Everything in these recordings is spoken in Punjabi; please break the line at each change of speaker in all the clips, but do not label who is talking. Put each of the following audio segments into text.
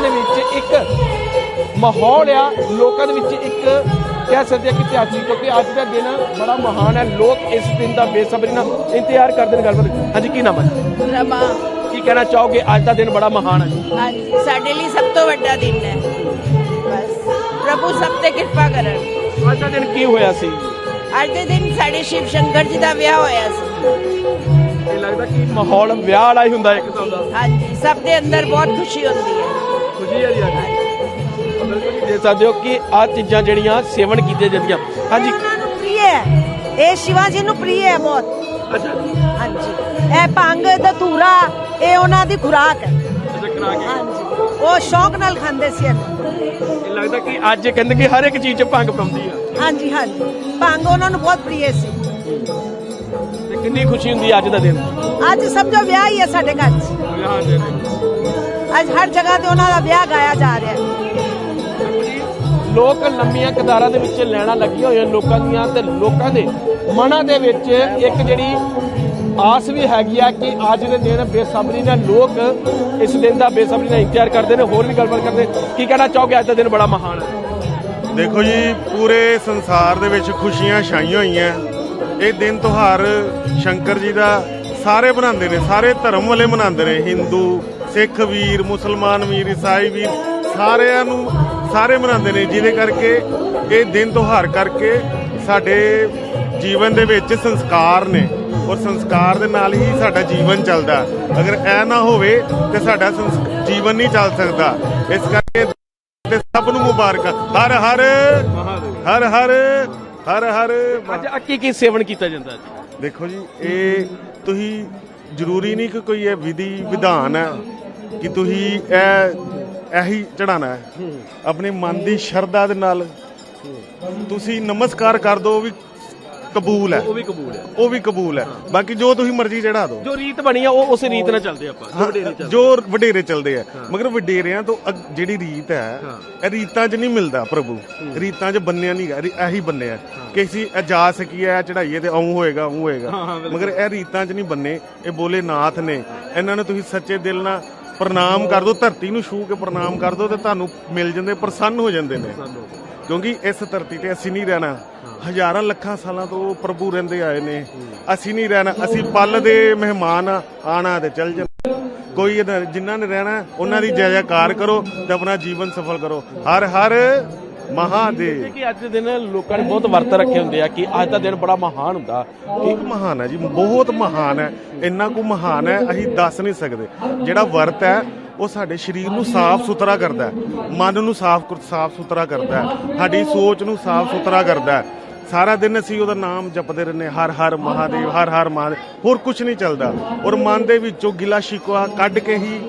ਦੇ ਵਿੱਚ ਇੱਕ ਮਾਹੌਲ ਆ ਲੋਕਾਂ ਦੇ ਵਿੱਚ ਇੱਕ ਕਹਿ ਸਕਦੇ ਆ ਕਿ ਇਤਿਹਾਸਿਕ ਕਿਉਂਕਿ ਅੱਜ ਦਾ ਦਿਨ ਬੜਾ ਮਹਾਨ ਹੈ ਲੋਕ ਇਸ ਦਿਨ ਦਾ ਬੇਸਬਰੀ ਨਾਲ ਇੰਤਜ਼ਾਰ ਕਰਦੇ ਨੇ ਗੱਲਬਾਤ ਹਾਂਜੀ ਕੀ ਨਾਮ ਹੈ?
ਰਮਾ।
ਕੀ ਕਹਿਣਾ ਚਾਹੋਗੇ? ਅੱਜ ਦਾ ਦਿਨ ਬੜਾ ਮਹਾਨ ਹੈ।
ਹਾਂਜੀ ਸਾਡੇ ਲਈ ਸਭ ਤੋਂ ਵੱਡਾ ਦਿਨ ਹੈ। ਬਸ। ਪ੍ਰਭੂ ਸਭ ਤੇ ਕਿਰਪਾ ਕਰਨ।
ਅੱਜ ਦਾ ਦਿਨ ਕੀ ਹੋਇਆ ਸੀ?
ਅੱਜ ਦੇ ਦਿਨ ਸਾਡੇ ਸ਼ਿਵ ਸ਼ੰਕਰ ਜੀ ਦਾ ਵਿਆਹ ਹੋਇਆ ਸੀ।
ਇਹ ਲੱਗਦਾ ਕਿ ਮਾਹੌਲ ਵਿਆਹ ਵਾਲਾ ਹੀ ਹੁੰਦਾ ਇੱਕ ਕਿਸਮ ਦਾ।
ਹਾਂਜੀ ਸਭ ਦੇ ਅੰਦਰ ਬਹੁਤ ਖੁਸ਼ੀ ਹੁੰਦੀ ਹੈ।
ਜੀ ਬਿਲਕੁਲ ਦੇਖ ਸਕਦੇ ਹੋ ਕਿ ਆ ਚੀਜ਼ਾਂ ਜਿਹੜੀਆਂ ਸੇਵਨ ਕੀਤੀਆਂ ਜਾਂਦੀਆਂ। ਹਾਂਜੀ।
ਉਹਨਾਂ ਨੂੰ ਪ੍ਰਿਯ ਹੈ। ਇਹ ਸ਼ਿਵਾ ਜੀ ਨੂੰ ਪ੍ਰਿਯ ਹੈ ਬਹੁਤ।
ਅੱਛਾ
ਹਾਂਜੀ। ਇਹ ਭੰਗ ਧਤੂਰਾ ਇਹ ਉਹਨਾਂ ਦੀ ਖੁਰਾਕ ਹੈ।
ਅੱਛਾ ਕਰਾ ਕੇ
ਹਾਂਜੀ। ਉਹ ਸ਼ੌਕ ਨਾਲ ਖਾਂਦੇ ਸੀ ਇਹਨੂੰ।
ਇਹ ਲੱਗਦਾ ਕਿ ਅੱਜ ਕਹਿੰਦੇ ਕਿ ਹਰ ਇੱਕ ਚੀਜ਼ 'ਚ ਭੰਗ ਪਾਉਂਦੀ ਆ।
ਹਾਂਜੀ ਹਾਂਜੀ। ਭੰਗ ਉਹਨਾਂ ਨੂੰ ਬਹੁਤ ਪ੍ਰਿਯ ਸੀ।
ਤੇ ਕਿੰਨੀ ਖੁਸ਼ੀ ਹੁੰਦੀ ਅੱਜ ਦਾ ਦਿਨ।
ਅੱਜ ਸਮਝੋ ਵਿਆਹ ਹੀ ਹੈ ਸਾਡੇ ਘਰ 'ਚ।
ਵਿਆਹ ਦੇ ਦਿਨ।
ਅੱਜ ਹਰ ਜਗ੍ਹਾ ਤੇ ਉਹਨਾਂ ਦਾ ਵਿਆਹ ਗਾਇਆ ਜਾ ਰਿਹਾ ਹੈ।
ਲੋਕ ਲੰਮੀਆਂ ਕਤਾਰਾਂ ਦੇ ਵਿੱਚ ਲੈਣਾ ਲੱਗੀਆਂ ਹੋਈਆਂ ਲੋਕਾਂ ਦੀਆਂ ਤੇ ਲੋਕਾਂ ਦੇ ਮਨਾਂ ਦੇ ਵਿੱਚ ਇੱਕ ਜਿਹੜੀ ਆਸ ਵੀ ਹੈਗੀ ਆ ਕਿ ਅੱਜ ਦੇ ਦਿਨ ਬੇਸਬਰੀ ਨਾਲ ਲੋਕ ਇਸ ਦਿਨ ਦਾ ਬੇਸਬਰੀ ਨਾਲ ਇੰਤਜ਼ਾਰ ਕਰਦੇ ਨੇ ਹੋਰ ਵੀ ਗੱਲਬਾਤ ਕਰਦੇ ਕੀ ਕਹਿਣਾ ਚਾਹੋਗੇ? ਅੱਜ ਦਾ ਦਿਨ ਬੜਾ ਮਹਾਨ ਹੈ।
ਦੇਖੋ ਜੀ ਪੂਰੇ ਸੰਸਾਰ ਦੇ ਵਿੱਚ ਖੁਸ਼ੀਆਂ ਛਾਈਆਂ ਹੋਈਆਂ। ਇਹ ਦਿਨ ਤਿਉਹਾਰ ਸ਼ੰਕਰ ਜੀ ਦਾ ਸਾਰੇ ਮਨਾਉਂਦੇ ਨੇ ਸਾਰੇ ਧਰਮ ਵਾਲੇ ਮਨਾਉਂਦੇ ਨੇ ਹਿੰਦੂ ਸਿੱਖ ਵੀਰ ਮੁਸਲਮਾਨ ਵੀਰ ਈਸਾਈ ਵੀਰ ਸਾਰਿਆਂ ਨੂੰ ਸਾਰੇ ਮਨਾਉਂਦੇ ਨੇ ਜਿਹਦੇ ਕਰਕੇ ਇਹ ਦਿਨ ਤਿਉਹਾਰ ਕਰਕੇ ਸਾਡੇ ਜੀਵਨ ਦੇ ਵਿੱਚ ਸੰਸਕਾਰ ਨੇ ਔਰ ਸੰਸਕਾਰ ਦੇ ਨਾਲ ਹੀ ਸਾਡਾ ਜੀਵਨ ਚੱਲਦਾ। ਅਗਰ ਇਹ ਨਾ ਹੋਵੇ ਤੇ ਸਾਡਾ ਜੀਵਨ ਨਹੀਂ ਚੱਲ ਸਕਦਾ। ਇਸ ਕਰਕੇ ਤੇ ਸਭ ਨੂੰ ਮੁਬਾਰਕਾਂ। ਹਰ ਹਰ ਹਰ ਹਰ ਹਰ ਹਰ।
ਅੱਜ ਆ ਕੀ ਸੇਵਨ ਕੀਤਾ ਜਾਂਦਾ
ਦੇਖੋ ਜੀ ਇਹ ਤੁਸੀਂ ਜ਼ਰੂਰੀ ਨਹੀਂ ਕਿ ਕੋਈ ਇਹ ਵਿਧੀ ਵਿਧਾਨ ਹੈ। ਕਿ ਤੁਸੀਂ ਇਹ ਇਹੀ ਚੜਾਣਾ ਹੈ। ਆਪਣੇ ਮਨ ਦੀ ਸ਼ਰਧਾ ਦੇ ਨਾਲ ਤੁਸੀਂ ਨਮਸਕਾਰ ਕਰ ਦਿਓ ਉਹ ਵੀ ਕਬੂਲ ਹੈ।
ਉਹ ਵੀ ਕਬੂਲ ਹੈ।
ਉਹ ਵੀ ਕਬੂਲ ਹੈ। ਬਾਕੀ ਜੋ ਤੁਸੀਂ ਮਰਜ਼ੀ ਚੜਾ ਦਿਓ
ਜੋ ਰੀਤ ਬਣੀ ਆ ਉਹ ਉਸ ਰੀਤ ਨਾਲ ਚੱਲਦੇ ਆਪਾਂ। ਜੋ ਵਡੇਰੇ ਚੱਲਦੇ
ਆ। ਮਗਰ ਵਡੇਰਿਆਂ ਤੋਂ ਜਿਹੜੀ ਰੀਤ ਹੈ ਇਹ ਰੀਤਾਂ 'ਚ ਨਹੀਂ ਮਿਲਦਾ ਪ੍ਰਭੂ। ਰੀਤਾਂ 'ਚ ਬੰਨਿਆ ਨਹੀਂ ਗਾ ਇਹੀ ਬੰਨਿਆ ਕਿ ਅਸੀਂ ਇਹ ਜਾ ਸਕੀਏ ਚੜਾਈਏ ਤੇ ਆਉਂ ਹੋਏਗਾ ਆਉਂ ਹੋਏਗਾ। ਮਗਰ ਇਹ ਰੀਤਾਂ 'ਚ ਨਹੀਂ ਬੰਨੇ। ਇਹ ਬੋਲੇ ਨਾਥ ਨੇ। ਇਹਨਾਂ ਨੂੰ ਤੁਸੀਂ ਸੱਚੇ ਦਿਲ ਨਾਲ ਪ੍ਰਣਾਮ ਕਰ ਦਿਓ ਧਰਤੀ ਨੂੰ ਛੂ ਕੇ ਪ੍ਰਣਾਮ ਕਰ ਦਿਓ ਤੇ ਤੁਹਾਨੂੰ ਮਿਲ ਜਾਂਦੇ ਪ੍ਰਸੰਨ ਹੋ ਜਾਂਦੇ ਨੇ। ਕਿਉਂਕਿ ਇਸ ਧਰਤੀ ਤੇ ਅਸੀਂ ਨਹੀਂ ਰਹਿਣਾ। ਹਜ਼ਾਰਾਂ ਲੱਖਾਂ ਸਾਲਾਂ ਤੋਂ ਪ੍ਰਭੂ ਰਹਿੰਦੇ ਆਏ ਨੇ। ਅਸੀਂ ਨਹੀਂ ਰਹਿਣਾ ਅਸੀਂ ਪਲ ਦੇ ਮਹਿਮਾਨ ਆਣਾ ਤੇ ਚੱਲ ਜਾਣਾ ਕੋਈ ਜਿਨ੍ਹਾਂ ਨੇ ਰਹਿਣਾ ਉਹਨਾਂ ਦੀ ਜੈ ਜੈਕਾਰ ਕਰੋ ਤੇ ਆਪਣਾ ਜੀਵਨ ਸਫਲ ਕਰੋ। ਹਰ ਹਰ ਮਹਾਦੇਵ।
ਕਿ ਅੱਜ ਦੇ ਦਿਨ ਲੋਕਾਂ ਨੇ ਬਹੁਤ ਵਰਤ ਰੱਖੇ ਹੁੰਦੇ ਆ ਕਿ ਅੱਜ ਦਾ ਦਿਨ ਬੜਾ ਮਹਾਨ ਹੁੰਦਾ।
ਬਹੁਤ ਮਹਾਨ ਹੈ ਜੀ ਬਹੁਤ ਮਹਾਨ ਹੈ। ਇੰਨਾ ਕੁ ਮਹਾਨ ਹੈ ਅਸੀਂ ਦੱਸ ਨਹੀਂ ਸਕਦੇ। ਜਿਹੜਾ ਵਰਤ ਹੈ ਉਹ ਸਾਡੇ ਸਰੀਰ ਨੂੰ ਸਾਫ਼ ਸੁਥਰਾ ਕਰਦਾ ਹੈ। ਮਨ ਨੂੰ ਸਾਫ਼ ਸਾਫ਼ ਸੁਥਰਾ ਕਰਦਾ ਹੈ। ਸਾਡੀ ਸੋਚ ਨੂੰ ਸਾਫ਼ ਸੁਥਰਾ ਕਰਦਾ ਹੈ। ਸਾਰਾ ਦਿਨ ਅਸੀਂ ਉਹਦਾ ਨਾਮ ਜਪਦੇ ਰਹਿੰਦੇ ਹਰ ਹਰ ਮਹਾਦੇਵ ਹਰ ਹਰ ਮਹਾਦੇਵ। ਹੋਰ ਕੁਝ ਨਹੀਂ ਚੱਲਦਾ। ਔਰ ਮਨ ਦੇ ਵਿੱਚੋਂ ਗਿਲਾ ਸ਼ਿਕਵਾ ਕੱਢ ਕੇ ਹੀ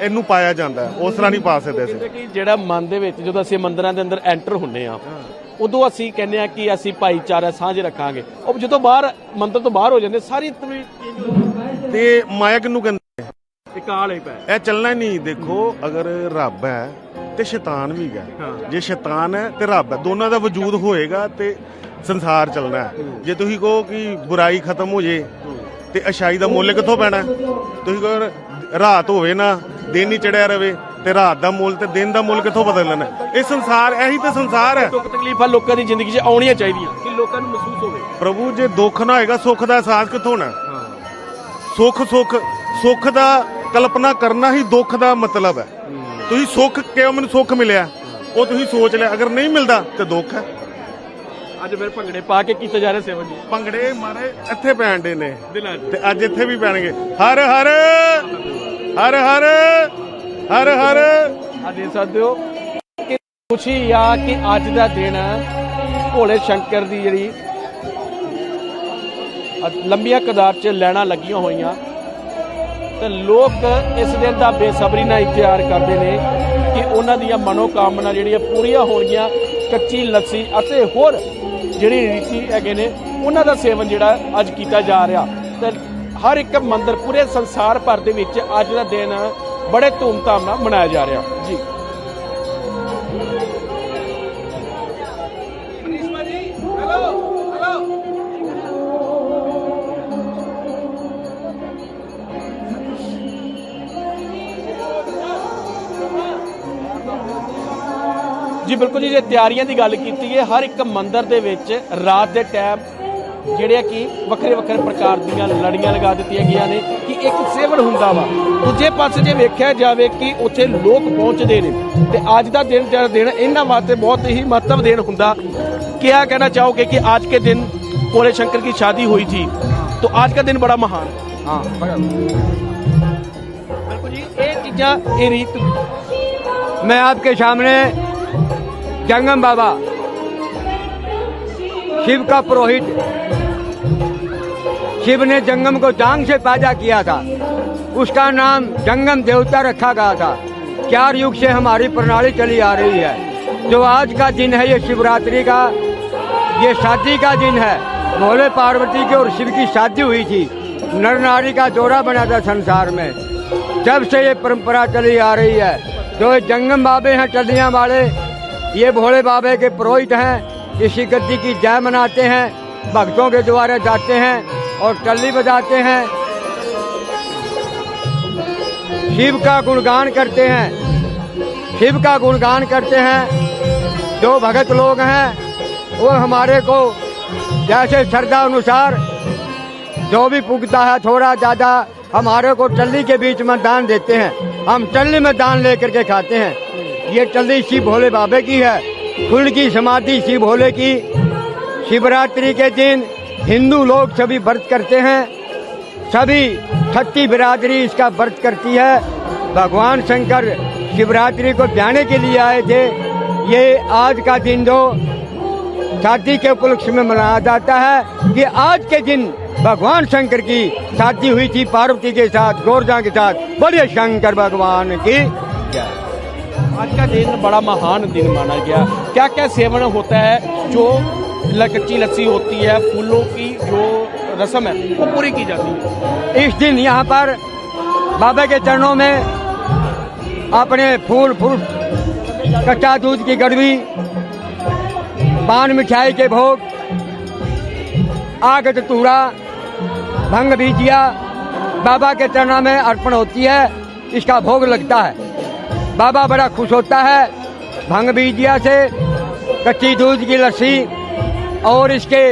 ਇਹਨੂੰ ਪਾਇਆ ਜਾਂਦਾ। ਉਸ ਤਰ੍ਹਾਂ ਨਹੀਂ ਪਾ ਸਕਦੇ ਅਸੀਂ।
ਕਿ ਜਿਹੜਾ ਮਨ ਦੇ ਵਿੱਚ ਜਦੋਂ ਅਸੀਂ ਮੰਦਰਾਂ ਦੇ ਅੰਦਰ ਐਂਟਰ ਹੁੰਨੇ ਆ ਉਦੋਂ ਅਸੀਂ ਕਹਿੰਦੇ ਆ ਕਿ ਅਸੀਂ ਭਾਈਚਾਰਾ ਸਾਂਝ ਰੱਖਾਂਗੇ। ਉਹ ਜਦੋਂ ਬਾਹਰ ਮੰਦਰ ਤੋਂ ਬਾਹਰ ਹੋ ਜਾਂਦੇ ਸਾਰੀ
ਤੇ ਮਾਇਆ ਕਿਹਨੂੰ ਕਹਿੰਦੇ
ਤੇ ਕਾਲ ਹੀ ਪੈ
ਇਹ ਚੱਲਣਾ ਨਹੀਂ ਦੇਖੋ ਅਗਰ ਰੱਬ ਹੈ ਤੇ ਸ਼ੈਤਾਨ ਵੀ ਹੈ। ਜੇ ਸ਼ੈਤਾਨ ਹੈ ਤੇ ਰੱਬ ਹੈ ਦੋਨਾਂ ਦਾ ਵਜੂਦ ਹੋਏਗਾ ਤੇ ਸੰਸਾਰ ਚੱਲਣਾ ਹੈ। ਜੇ ਤੁਸੀਂ ਕਹੋ ਕਿ ਬੁਰਾਈ ਖਤਮ ਹੋ ਜੇ ਤੇ ਅਛਾਈ ਦਾ ਮੁੱਲ ਕਿੱਥੋਂ ਪੈਣਾ? ਤੁਸੀਂ ਕਹੋ ਰਾਤ ਹੋਵੇ ਨਾ ਦਿਨ ਹੀ ਚੜਿਆ ਰਵੇ ਤੇ ਰਾਤ ਦਾ ਮੁੱਲ ਤੇ ਦਿਨ ਦਾ ਮੁੱਲ ਕਿੱਥੋਂ ਬਦਲ ਲੈਣਾ? ਇਹ ਸੰਸਾਰ ਇਹੀ ਤੇ ਸੰਸਾਰ ਹੈ।
ਦੁੱਖ ਤਕਲੀਫਾਂ ਲੋਕਾਂ ਦੀ ਜ਼ਿੰਦਗੀ 'ਚ ਆਉਣੀਆਂ ਚਾਹੀਦੀਆਂ ਕਿ ਲੋਕਾਂ ਨੂੰ ਮਹਿਸੂਸ ਹੋਵੇ।
ਪ੍ਰਭੂ ਜੇ ਦੁੱਖ ਨਾ ਹੋਏਗਾ ਸੁੱਖ ਦਾ ਅਹਿਸਾਸ ਕਿੱਥੋਂ ਹੋਣਾ? ਸੁੱਖ ਸੁੱਖ ਸੁੱਖ ਦਾ ਕਲਪਨਾ ਕਰਨਾ ਹੀ ਦੁੱਖ ਦਾ ਮਤਲਬ ਹੈ। ਤੁਸੀਂ ਸੁੱਖ ਕਿਉਂ ਮੈਨੂੰ ਸੁੱਖ ਮਿਲਿਆ? ਉਹ ਤੁਸੀਂ ਸੋਚ ਲਿਆ ਅਗਰ ਨਹੀਂ ਮਿਲਦਾ ਤੇ ਦੁੱਖ ਹੈ।
ਅੱਜ ਫਿਰ ਭੰਗੜੇ ਪਾ ਕੇ ਕੀਤਾ ਜਾ ਰਿਹਾ ਸੇਵਨ ਜੀ।
ਭੰਗੜੇ ਮਾਰੇ ਇੱਥੇ ਪੈਣ ਦੇ ਨੇ। ਤੇ ਅੱਜ ਇੱਥੇ ਵੀ ਪੈਣਗੇ। ਹਰ ਹਰ ਹਰ ਹਰ ਹਰ ਹਰ।
ਆ ਦੇਖ ਸਕਦੇ ਹੋ ਕਿ ਖੁਸ਼ੀ ਆ ਕਿ ਅੱਜ ਦਾ ਦਿਨ ਭੋਲੇ ਸ਼ੰਕਰ ਦੀ ਜਿਹੜੀ ਲੰਬੀਆਂ ਕਦਾਰ 'ਚ ਲੈਣਾ ਲੱਗੀਆਂ ਹੋਈਆਂ। ਤੇ ਲੋਕ ਇਸ ਦਿਨ ਦਾ ਬੇਸਬਰੀ ਨਾਲ ਇੰਤਜ਼ਾਰ ਕਰਦੇ ਨੇ ਕਿ ਉਹਨਾਂ ਦੀਆਂ ਮਨੋਕਾਮਨਾ ਜਿਹੜੀਆਂ ਪੂਰੀਆਂ ਹੋਣਗੀਆਂ, ਕੱਚੀ ਲੱਸੀ ਅਤੇ ਹੋਰ ਜਿਹੜੀ ਰੀਤੀ ਹੈਗੇ ਨੇ, ਉਹਨਾਂ ਦਾ ਸੇਵਨ ਜਿਹੜਾ ਅੱਜ ਕੀਤਾ ਜਾ ਰਿਹਾ। ਤੇ ਹਰ ਇੱਕ ਮੰਦਿਰ ਪੂਰੇ ਸੰਸਾਰ ਭਰ ਦੇ ਵਿੱਚ ਅੱਜ ਦਾ ਦਿਨ ਬੜੇ ਧੂਮਧਾਮ ਨਾਲ ਮਨਾਇਆ ਜਾ ਰਿਹਾ। ਜੀ। ਜੀ ਬਿਲਕੁਲ ਜੀ ਜੇ ਤਿਆਰੀਆਂ ਦੀ ਗੱਲ ਕੀਤੀ ਹੈ ਹਰ ਇੱਕ ਮੰਦਿਰ ਦੇ ਵਿੱਚ ਰਾਤ ਦੇ ਟਾਈਮ ਜਿਹੜੇ ਆ ਕਿ ਵੱਖਰੇ ਵੱਖਰੇ ਪ੍ਰਕਾਰ ਦੀਆਂ ਲੜੀਆਂ ਲਗਾ ਦਿੱਤੀਆਂ ਗਈਆਂ ਨੇ ਕਿ ਇੱਕ ਸੇਵਨ ਹੁੰਦਾ ਵਾ ਦੂਜੇ ਪਾਸੇ ਜੇ ਵੇਖਿਆ ਜਾਵੇ ਕਿ ਉੱਥੇ ਲੋਕ ਪਹੁੰਚਦੇ ਨੇ ਤੇ ਅੱਜ ਦਾ ਦਿਨ ਜਿਹੜਾ ਦਿਨ ਇਹਨਾਂ ਵਾਸਤੇ ਬਹੁਤ ਹੀ ਮਹੱਤਵ ਦਿਨ ਹੁੰਦਾ क्या कहना चाहोगे कि आज के दिन भोले शंकर की शादी हुई थी तो आज का दिन बड़ा महान
हाँ
बिल्कुल जी ये चीजा ये रीत
मैं आपके सामने जंगम बाबा शिव का पुरोहित। शिव ने जंगम को जांग से पैदा किया था। उसका नाम जंगम देवता रखा गया था। चार युग से हमारी प्रणाली चली आ रही है। जो आज का दिन है, ये शिवरात्रि का, ये शादी का दिन है। भोले पार्वती की और शिव की शादी हुई थी। नर नारी का जोड़ा बना था संसार में। जब से ये परंपरा चली आ रही है, जो जंगम बाबे हैं, टलियाँ वाले, ये भोले बाबे के पुरोहित हैं इसी गद्दी की जय मनाते हैं, भक्तों के द्वारा जाते हैं और टल्ली बजाते हैं। शिव का गुणगान करते हैं, शिव का गुणगान करते हैं। जो भगत लोग हैं, वो हमारे को जैसे श्रद्धा अनुसार जो भी पुगता है, थोड़ा ज़्यादा हमारे को टल्ली के बीच में दान देते हैं। हम टल्ली में दान लेकर के खाते हैं। ये टल्ली शिव भोले बाबे की है। कुल की समाधि शिव भोले की। शिवरात्रि के दिन हिंदू लोग सभी व्रत करते हैं। सभी छत्ती बिरादरी इसका व्रत करती है। भगवान शंकर शिवरात्रि को ब्याने के लिए आए थे। ये आज का दिन जो शादी के उपलक्ष्य में मनाया जाता है कि आज के दिन भगवान शंकर की शादी हुई थी पार्वती के साथ गोरजा के साथ। बोलिए शंकर भगवान की। जय
आज का दिन बड़ा महान दिन माना गया। क्या क्या सेवन होता है, जो कच्ची लस्सी होती है, फूलों की जो रस्म है, वो पूरी की जाती है।
इस दिन यहाँ पर बाबा के चरणों में अपने फूल फूल, कच्चा दूध की गड़वी पान मिठाई के भोग आग तूड़ा, भंग भीजिया बाबा के चरणों में अर्पण होती है, इसका भोग लगता है। बाबा बड़ा खुश होता है भंग बीजिया से कच्ची दूध की लस्सी और इसके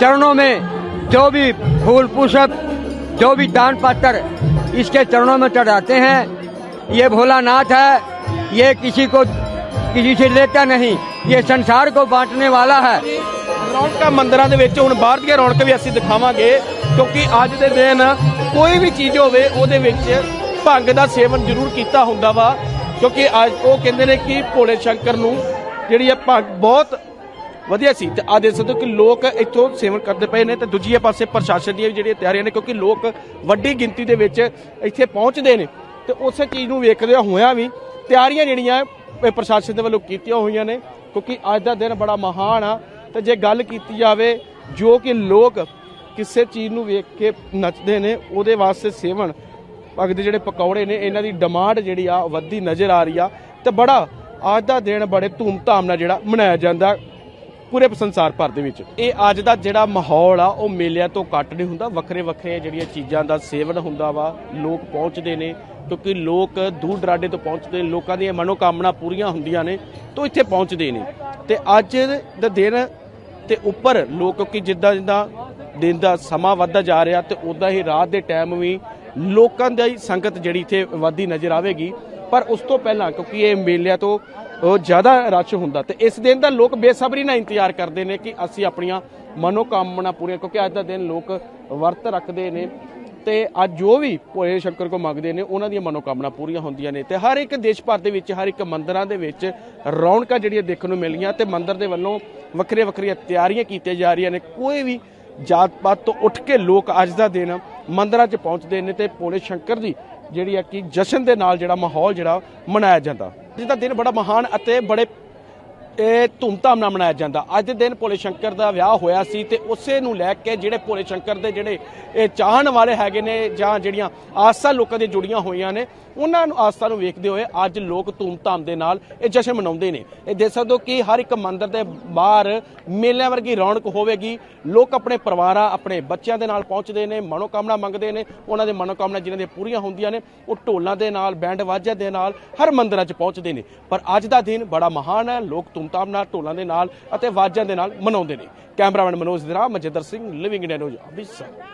चरणों में जो भी फूल पुष्प जो भी दान पात्र इसके चरणों में चढ़ाते हैं ये भोलानाथ है ये किसी को किसी से लेता नहीं ये संसार को बांटने वाला है
ਰੌਣਕਾਂ ਮੰਦਰਾਂ ਦੇ ਵਿੱਚ ਹੁਣ ਬਾਹਰ ਦੀਆਂ ਰੌਣਕਾਂ ਵੀ ਅਸੀਂ ਦਿਖਾਵਾਂਗੇ ਕਿਉਂਕਿ ਅੱਜ ਦੇ ਦਿਨ ਕੋਈ ਵੀ ਚੀਜ਼ ਹੋਵੇ ਉਹਦੇ ਵਿੱਚ ਭੰਗ ਦਾ ਸੇਵਨ ਜ਼ਰੂਰ ਕੀਤਾ ਹੁੰਦਾ ਵਾ ਕਿਉਂਕਿ ਅੱਜ ਉਹ ਕਹਿੰਦੇ ਨੇ ਕਿ ਭੋਲੇ ਸ਼ੰਕਰ ਨੂੰ ਜਿਹੜੀ ਇਹ ਭੰਗ ਬਹੁਤ ਵਧੀਆ ਸੀ ਤੇ ਆ ਦੇਖ ਸਕਦੇ ਹੋ ਕਿ ਲੋਕ ਇੱਥੋਂ ਸੇਵਨ ਕਰਦੇ ਪਏ ਨੇ ਤੇ ਦੂਜੀਏ ਪਾਸੇ ਪ੍ਰਸ਼ਾਸਨ ਦੀਆਂ ਵੀ ਜਿਹੜੀਆਂ ਤਿਆਰੀਆਂ ਨੇ, ਕਿਉਂਕਿ ਲੋਕ ਵੱਡੀ ਗਿਣਤੀ ਦੇ ਵਿੱਚ ਇੱਥੇ ਪਹੁੰਚਦੇ ਨੇ ਤੇ ਉਸੇ ਚੀਜ਼ ਨੂੰ ਵੇਖਦੇ ਹੋਇਆਂ ਵੀ ਤਿਆਰੀਆਂ ਜਿਹੜੀਆਂ ਪ੍ਰਸ਼ਾਸਨ ਦੇ ਵੱਲੋਂ ਕੀਤੀਆਂ ਹੋਈਆਂ ਨੇ, ਕਿਉਂਕਿ ਅੱਜ ਦਾ ਦਿਨ ਬੜਾ ਮਹਾਨ ਆ ਤੇ ਜੇ ਗੱਲ ਕੀਤੀ ਜਾਵੇ ਜੋ ਕਿ ਲੋਕ ਕਿਸੇ ਚੀਜ਼ ਨੂੰ ਵੇਖ ਕੇ ਨੱਚਦੇ ਨੇ, ਉਹਦੇ ਵਾਸਤੇ ਸੇਵਨ ਪੱਗ ਦੇ ਜਿਹੜੇ ਪਕੌੜੇ ਨੇ, ਇਹਨਾਂ ਦੀ ਡਿਮਾਂਡ ਜਿਹੜੀ ਆ ਵੱਧਦੀ ਨਜ਼ਰ ਆ ਰਹੀ ਆ ਤੇ ਬੜਾ ਅੱਜ ਦਾ ਦਿਨ ਬੜੇ ਧੂਮਧਾਮ ਨਾਲ ਜਿਹੜਾ ਮਨਾਇਆ ਜਾਂਦਾ ਪੂਰੇ ਸੰਸਾਰ ਭਰ ਦੇ ਵਿੱਚ। ਇਹ ਅੱਜ ਦਾ ਜਿਹੜਾ ਮਾਹੌਲ ਆ, ਉਹ ਮੇਲਿਆਂ ਤੋਂ ਘੱਟ ਨਹੀਂ ਹੁੰਦਾ ਵੱਖਰੇ ਵੱਖਰੇ ਜਿਹੜੀਆਂ ਚੀਜ਼ਾਂ ਦਾ ਸੇਵਨ ਹੁੰਦਾ ਵਾ, ਲੋਕ ਪਹੁੰਚਦੇ ਨੇ, ਕਿਉਂਕਿ ਲੋਕ ਦੂਰ ਦਰਾਡੇ ਤੋਂ ਪਹੁੰਚਦੇ ਨੇ ਲੋਕਾਂ ਦੀਆਂ ਮਨੋਕਾਮਨਾ ਪੂਰੀਆਂ ਹੁੰਦੀਆਂ ਨੇ, ਤੋਂ ਇੱਥੇ ਪਹੁੰਚਦੇ ਨੇ। ਤੇ ਅੱਜ ਦਾ ਦਿਨ ਤੇ ਉੱਪਰ ਲੋਕ ਕਿਉਂਕਿ ਜਿੱਦਾਂ ਜਿੱਦਾਂ ਦਿਨ ਦਾ ਸਮਾਂ ਵੱਧਦਾ ਜਾ ਰਿਹਾ ਤੇ ਉਦਾਂ ਹੀ ਰਾਤ ਦੇ ਟਾਈਮ ਵੀ ਲੋਕਾਂ ਦੀ ਸੰਗਤ ਜਿਹੜੀ ਇੱਥੇ ਵੱਧਦੀ ਨਜ਼ਰ ਆਵੇਗੀ। ਪਰ ਉਸ ਤੋਂ ਪਹਿਲਾਂ, ਕਿਉਂਕਿ ਇਹ ਮੇਲਿਆਂ ਤੋਂ ਜ਼ਿਆਦਾ ਰਸ਼ ਹੁੰਦਾ, ਤੇ ਇਸ ਦਿਨ ਦਾ ਲੋਕ ਬੇਸਬਰੀ ਨਾਲ ਇੰਤਜ਼ਾਰ ਕਰਦੇ ਨੇ ਕਿ ਅਸੀਂ ਆਪਣੀਆਂ ਮਨੋਕਾਮਨਾ ਪੂਰੀਆਂ, ਕਿਉਂਕਿ ਅੱਜ ਦਾ ਦਿਨ ਲੋਕ ਵਰਤ ਰੱਖਦੇ ਨੇ। ਤੇ ਅੱਜ ਜੋ ਵੀ ਭੋਲੇ ਸ਼ੰਕਰ ਕੋ ਮੰਗਦੇ ਨੇ, ਉਹਨਾਂ ਦੀਆਂ ਮਨੋਕਾਮਨਾ ਪੂਰੀਆਂ ਹੁੰਦੀਆਂ ਨੇ। ਤੇ ਹਰ ਇੱਕ ਦੇਸ਼ ਭਰ ਦੇ ਵਿੱਚ, ਹਰ ਇੱਕ ਮੰਦਰਾਂ ਦੇ ਵਿੱਚ ਰੌਣਕਾਂ ਜਿਹੜੀਆਂ ਦੇਖਣ ਨੂੰ ਮਿਲੀਆਂ, ਤੇ ਮੰਦਰ ਦੇ ਵੱਲੋਂ ਵੱਖਰੇ ਵੱਖਰੀਆਂ ਤਿਆਰੀਆਂ ਕੀਤੀਆਂ ਜਾ ਰਹੀਆਂ ਨੇ। ਕੋਈ ਵੀ ਜਾਤ ਪਾਤ ਤੋਂ ਉੱਠ ਕੇ ਲੋਕ ਅੱਜ ਦਾ ਦਿਨ ਮੰਦਰਾਂ 'ਚ ਪਹੁੰਚਦੇ ਨੇ ਤੇ ਪੋਲੇ ਸ਼ੰਕਰ ਦੀ ਜਿਹੜੀ ਆ ਕਿ ਜਸ਼ਨ ਦੇ ਨਾਲ ਜਿਹੜਾ ਮਾਹੌਲ ਜਿਹੜਾ ਮਨਾਇਆ ਜਾਂਦਾ। ਅੱਜ ਦਾ ਦਿਨ ਬੜਾ ਮਹਾਨ ਅਤੇ ਬੜੇ ਇਹ ਧੂਮਧਾਮ ਨਾਲ ਮਨਾਇਆ ਜਾਂਦਾ। ਅੱਜ ਦੇ ਦਿਨ ਭੋਲੇ ਸ਼ੰਕਰ ਦਾ ਵਿਆਹ ਹੋਇਆ ਸੀ ਤੇ ਉਸੇ ਨੂੰ ਲੈ ਕੇ ਜਿਹੜੇ ਭੋਲੇ ਸ਼ੰਕਰ ਦੇ ਜਿਹੜੇ ਇਹ ਚਾਹਣ ਵਾਲੇ ਹੈਗੇ ਨੇ ਜਾਂ ਜਿਹੜੀਆਂ ਆਸਾਂ ਲੋਕਾਂ ਦੀਆਂ ਜੁੜੀਆਂ ਹੋਈਆਂ ਨੇ, ਉਹਨਾਂ ਨੂੰ ਆਸਥਾ ਨੂੰ ਵੇਖਦੇ ਹੋਏ ਅੱਜ ਲੋਕ ਧੂਮਧਾਮ ਦੇ ਨਾਲ ਇਹ ਜਸ਼ਨ ਮਨਾਉਂਦੇ ਨੇ। ਇਹ ਦੇਖ ਸਕਦੇ ਹੋ ਕਿ ਹਰ ਇੱਕ ਮੰਦਿਰ ਦੇ ਬਾਹਰ ਮੇਲਿਆਂ ਵਰਗੀ ਰੌਣਕ ਹੋਵੇਗੀ। ਲੋਕ ਆਪਣੇ ਪਰਿਵਾਰਾਂ, ਆਪਣੇ ਬੱਚਿਆਂ ਦੇ ਨਾਲ ਪਹੁੰਚਦੇ ਨੇ, ਮਨੋਕਾਮਨਾ ਮੰਗਦੇ ਨੇ। ਉਹਨਾਂ ਦੇ ਮਨੋਕਾਮਨਾ ਜਿਨ੍ਹਾਂ ਦੀਆਂ ਪੂਰੀਆਂ ਹੁੰਦੀਆਂ ਨੇ, ਉਹ ਢੋਲਾਂ ਦੇ ਨਾਲ ਬੈਂਡ ਵਾਜਿਆਂ ਦੇ ਨਾਲ ਹਰ ਮੰਦਿਰਾਂ 'ਚ ਪਹੁੰਚਦੇ ਨੇ। ਪਰ ਅੱਜ ਦਾ ਦਿਨ ਬੜਾ ਮਹਾਨ ਹੈ। ਲੋਕ ਧੂਮਧਾਮ ਨਾਲ ਢੋਲਾਂ ਦੇ ਨਾਲ ਅਤੇ ਵਾਜਿਆਂ ਦੇ ਨਾਲ ਮਨਾਉਂਦੇ ਨੇ। ਕੈਮਰਾਮੈਨ ਮਨੋਜ ਦੇ ਨਾਲ Majinder Singh living India news Amritsar.